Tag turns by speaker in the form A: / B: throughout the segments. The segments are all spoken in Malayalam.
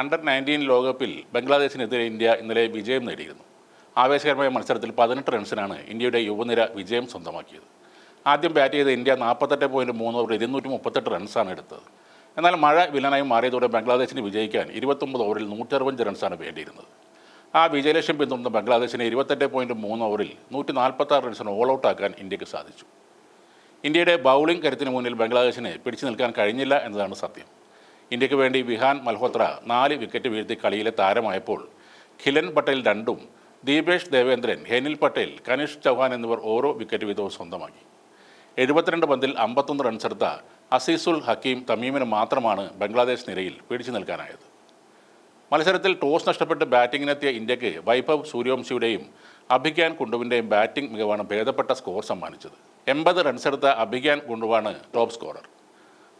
A: അണ്ടർ നയന്റീൻ ലോകകപ്പിൽ ബംഗ്ലാദേശിനെതിരെ ഇന്ത്യ ഇന്നലെ വിജയം നേടിയിരുന്നു. ആവേശകരമായ മത്സരത്തിൽ പതിനെട്ട് റൺസിനാണ് ഇന്ത്യയുടെ യുവനിര വിജയം സ്വന്തമാക്കിയത്. ആദ്യം ബാറ്റ് ചെയ്ത ഇന്ത്യ നാൽപ്പത്തെട്ട് പോയിന്റ് മൂന്ന് ഓവർ ഇരുന്നൂറ്റി മുപ്പത്തെട്ട് റൺസാണ് എടുത്തത്. എന്നാൽ മഴ വില്ലനായി മാറിയതോടെ ബംഗ്ലാദേശിന് വിജയിക്കാൻ ഇരുപത്തൊമ്പത് ഓവറിൽ നൂറ്ററുപഞ്ച് റൺസാണ് വേണ്ടിയിരുന്നത്. ആ വിജയലക്ഷ്യം പിന്തുടർന്ന ബംഗ്ലാദേശിനെ ഇരുപത്തെട്ട് പോയിന്റ് മൂന്ന് ഓവറിൽ നൂറ്റി നാൽപ്പത്താറ് റൺസിന് ഓൾ ഔട്ട് ആക്കാൻ ഇന്ത്യയ്ക്ക് സാധിച്ചു. ഇന്ത്യയുടെ ബൗളിംഗ് കരുത്തിന് മുന്നിൽ ബംഗ്ലാദേശിനെ പിടിച്ചു നിൽക്കാൻ കഴിഞ്ഞില്ല എന്നതാണ് സത്യം. ഇന്ത്യയ്ക്ക് വേണ്ടി വിഹാൻ മൽഹോത്ര നാല് വിക്കറ്റ് വീഴ്ത്തി കളിയിലെ താരമായപ്പോൾ ഖിലൻ പട്ടേൽ രണ്ടും ദീപേഷ് ദേവേന്ദ്രൻ ഹെനിൽ പട്ടേൽ കനിഷ് ചൗഹാൻ എന്നിവർ ഓരോ വിക്കറ്റ് വീതവും സ്വന്തമാക്കി. എഴുപത്തിരണ്ട് പന്തിൽ അമ്പത്തൊന്ന് റൺസെടുത്ത അസീസുൽ ഹക്കീം തമീമിന് മാത്രമാണ് ബംഗ്ലാദേശ് നിരയിൽ പിടിച്ചു നിൽക്കാനായത്. മത്സരത്തിൽ ടോസ് നഷ്ടപ്പെട്ട് ബാറ്റിങ്ങിനെത്തിയ ഇന്ത്യയ്ക്ക് വൈഭവ് സൂര്യവംശിയുടെയും അഭിഗ്യാൻ കുണ്ടുവിന്റെയും ബാറ്റിംഗ് മികവാണ് ഭേദപ്പെട്ട സ്കോർ സമ്മാനിച്ചത്. എൺപത് റൺസെടുത്ത അഭിഗ്യാൻ കുണ്ടുവാണ് ടോപ്പ് സ്കോറർ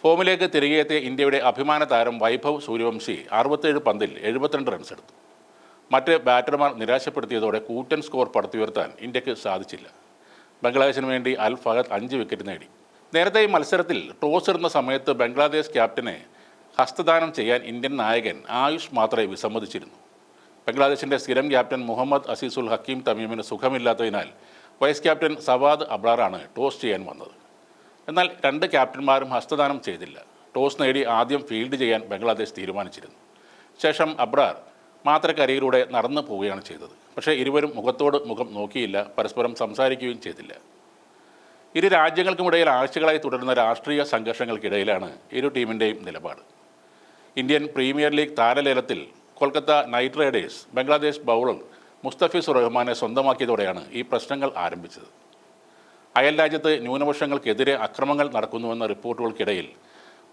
A: ഫോമിലേക്ക് തിരികെ എത്തിയ ഇന്ത്യയുടെ അഭിമാന താരം വൈഭവ് സൂര്യവംശി അറുപത്തേഴ് പന്തിൽ എഴുപത്തിരണ്ട് റൺസ് എടുത്തു. മറ്റ് ബാറ്റർമാർ നിരാശപ്പെടുത്തിയതോടെ കൂറ്റൻ സ്കോർ പടുത്തുയർത്താൻ ഇന്ത്യയ്ക്ക് സാധിച്ചില്ല. ബംഗ്ലാദേശിന് വേണ്ടി അൽ ഫഹദ് അഞ്ച് വിക്കറ്റ് നേടി. നേരത്തെ ഈ മത്സരത്തിൽ ടോസ് ഇടുന്ന സമയത്ത് ബംഗ്ലാദേശ് ക്യാപ്റ്റനെ ഹസ്തദാനം ചെയ്യാൻ ഇന്ത്യൻ നായകൻ ആയുഷ് മാത്രേ വിസമ്മതിച്ചിരുന്നു. ബംഗ്ലാദേശിന്റെ സ്ഥിരം ക്യാപ്റ്റൻ മുഹമ്മദ് അസീസുൽ ഹക്കീം തമീമിന് സുഖമില്ലാത്തതിനാൽ വൈസ് ക്യാപ്റ്റൻ സവാദ് അബ്രാറാണ് ടോസ് ചെയ്യാൻ വന്നത്. എന്നാൽ രണ്ട് ക്യാപ്റ്റന്മാരും ഹസ്തദാനം ചെയ്തില്ല. ടോസ് നേടി ആദ്യം ഫീൽഡ് ചെയ്യാൻ ബംഗ്ലാദേശ് തീരുമാനിച്ചിരുന്നു. ശേഷം അബ്രാർ മാത്രക്കരയിലൂടെ നടന്നു പോവുകയാണ് ചെയ്തത്. പക്ഷേ ഇരുവരും മുഖത്തോട് മുഖം നോക്കിയില്ല പരസ്പരം സംസാരിക്കുകയും ചെയ്തില്ല. ഇരു രാജ്യങ്ങൾക്കുമിടയിൽ ആഴ്ചകളായി തുടരുന്ന രാഷ്ട്രീയ സംഘർഷങ്ങൾക്കിടയിലാണ് ഇരു ടീമിന്റെയും നിലപാട്. Indian premier league താരലേലത്തിൽ Kolkata Knight Riders Bangladesh bowler Mustafizur റഹ്മാനെ സ്വന്തമാക്കിയതോടെയാണ് ഈ പ്രശ്നങ്ങൾ ആരംഭിച്ചത്. അയൽ രാജ്യത്ത് ന്യൂനപക്ഷങ്ങൾക്കെതിരെ അക്രമങ്ങൾ നടക്കുന്നുവെന്ന റിപ്പോർട്ടുകൾക്കിടയിൽ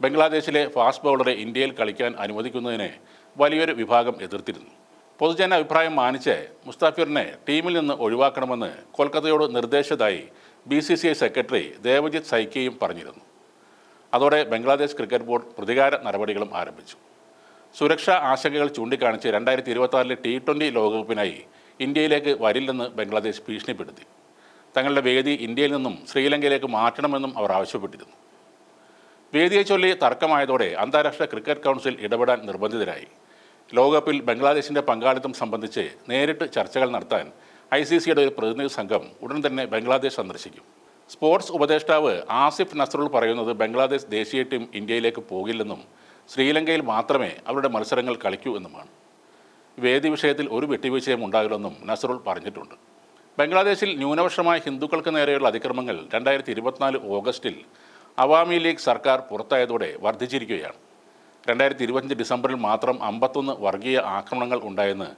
A: ബംഗ്ലാദേശിലെ ഫാസ്റ്റ് ബൗളറെ ഇന്ത്യയിൽ കളിക്കാൻ അനുവദിക്കുന്നതിനെ വലിയൊരു വിഭാഗം എതിർത്തിരുന്നു. പൊതുജന അഭിപ്രായം മാനിച്ച് മുസ്താഫിറിനെ ടീമിൽ നിന്ന് ഒഴിവാക്കണമെന്ന് കൊൽക്കത്തയോട് നിർദ്ദേശിച്ചതായി B C C I secretary Devajit സൈക്കിയും പറഞ്ഞിരുന്നു. അതോടെ ബംഗ്ലാദേശ് ക്രിക്കറ്റ് ബോർഡ് പ്രതികാര നടപടികളും ആരംഭിച്ചു. സുരക്ഷാ ആശങ്കകൾ ചൂണ്ടിക്കാണിച്ച് രണ്ടായിരത്തി ഇരുപത്തി ടി ട്വന്റി ലോകകപ്പിനായി ഇന്ത്യയിലേക്ക് വരില്ലെന്ന് ബംഗ്ലാദേശ് ഭീഷണിപ്പെടുത്തി. തങ്ങളുടെ വേദി ഇന്ത്യയിൽ നിന്നും ശ്രീലങ്കയിലേക്ക് മാറ്റണമെന്നും അവർ ആവശ്യപ്പെട്ടിരുന്നു. വേദിയെ ചൊല്ലി തർക്കമായതോടെ അന്താരാഷ്ട്ര ക്രിക്കറ്റ് കൗൺസിൽ ഇടപെടാൻ നിർബന്ധിതരായി. ലോകകപ്പിൽ ബംഗ്ലാദേശിന്റെ പങ്കാളിത്തം സംബന്ധിച്ച് നേരിട്ട് ചർച്ചകൾ നടത്താൻ ഐ സി സിയുടെ ഒരു പ്രതിനിധി സംഘം ഉടൻ തന്നെ ബംഗ്ലാദേശ് സന്ദർശിക്കും. സ്പോർട്സ് ഉപദേഷ്ടാവ് ആസിഫ് നസറുൾ പറയുന്നത് ബംഗ്ലാദേശ് ദേശീയ ടീം ഇന്ത്യയിലേക്ക് പോകില്ലെന്നും ശ്രീലങ്കയിൽ മാത്രമേ അവരുടെ മത്സരങ്ങൾ കളിക്കൂ എന്നുമാണ്. വേദി വിഷയത്തിൽ ഒരു വെട്ടിവീഴ്ചയും ഉണ്ടാകില്ലെന്നും നസറുൾ പറഞ്ഞിട്ടുണ്ട്. ബംഗ്ലാദേശിൽ ന്യൂനപക്ഷമായ ഹിന്ദുക്കൾക്ക് നേരെയുള്ള അതിക്രമങ്ങൾ രണ്ടായിരത്തി ഇരുപത്തിനാല് ഓഗസ്റ്റിൽ അവാമി ലീഗ് സർക്കാർ പുറത്തായതോടെ വർദ്ധിച്ചിരിക്കുകയാണ്. രണ്ടായിരത്തി ഇരുപത്തഞ്ച് ഡിസംബറിൽ മാത്രം അമ്പത്തൊന്ന് വർഗീയ ആക്രമണങ്ങൾ ഉണ്ടായെന്ന്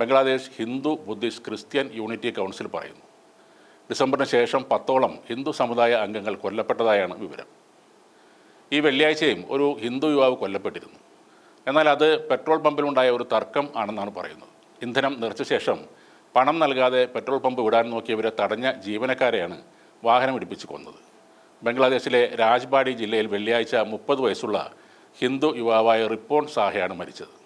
A: Bangladesh Hindu Buddhist Christian Unity Council പറയുന്നു. ഡിസംബറിന് ശേഷം പത്തോളം ഹിന്ദു സമുദായ അംഗങ്ങൾ കൊല്ലപ്പെട്ടതായാണ് വിവരം. ഈ വെള്ളിയാഴ്ചയും ഒരു ഹിന്ദു യുവാവ് കൊല്ലപ്പെട്ടിരുന്നു. എന്നാൽ അത് പെട്രോൾ പമ്പിലുണ്ടായ ഒരു തർക്കം ആണെന്നാണ് പറയുന്നത്. ഇന്ധനം നിറച്ച ശേഷം പണം നൽകാതെ പെട്രോൾ പമ്പ് വിടാൻ നോക്കിയവരെ തടഞ്ഞ ജീവനക്കാരെയാണ് വാഹനം ഇടിപ്പിച്ച് കൊന്നത്. ബംഗ്ലാദേശിലെ രാജ്ബാഡി ജില്ലയിൽ വെള്ളിയാഴ്ച മുപ്പത് വയസ്സുള്ള ഹിന്ദു യുവാവായ റിപ്പോൺ സാഹയാണ് മരിച്ചത്.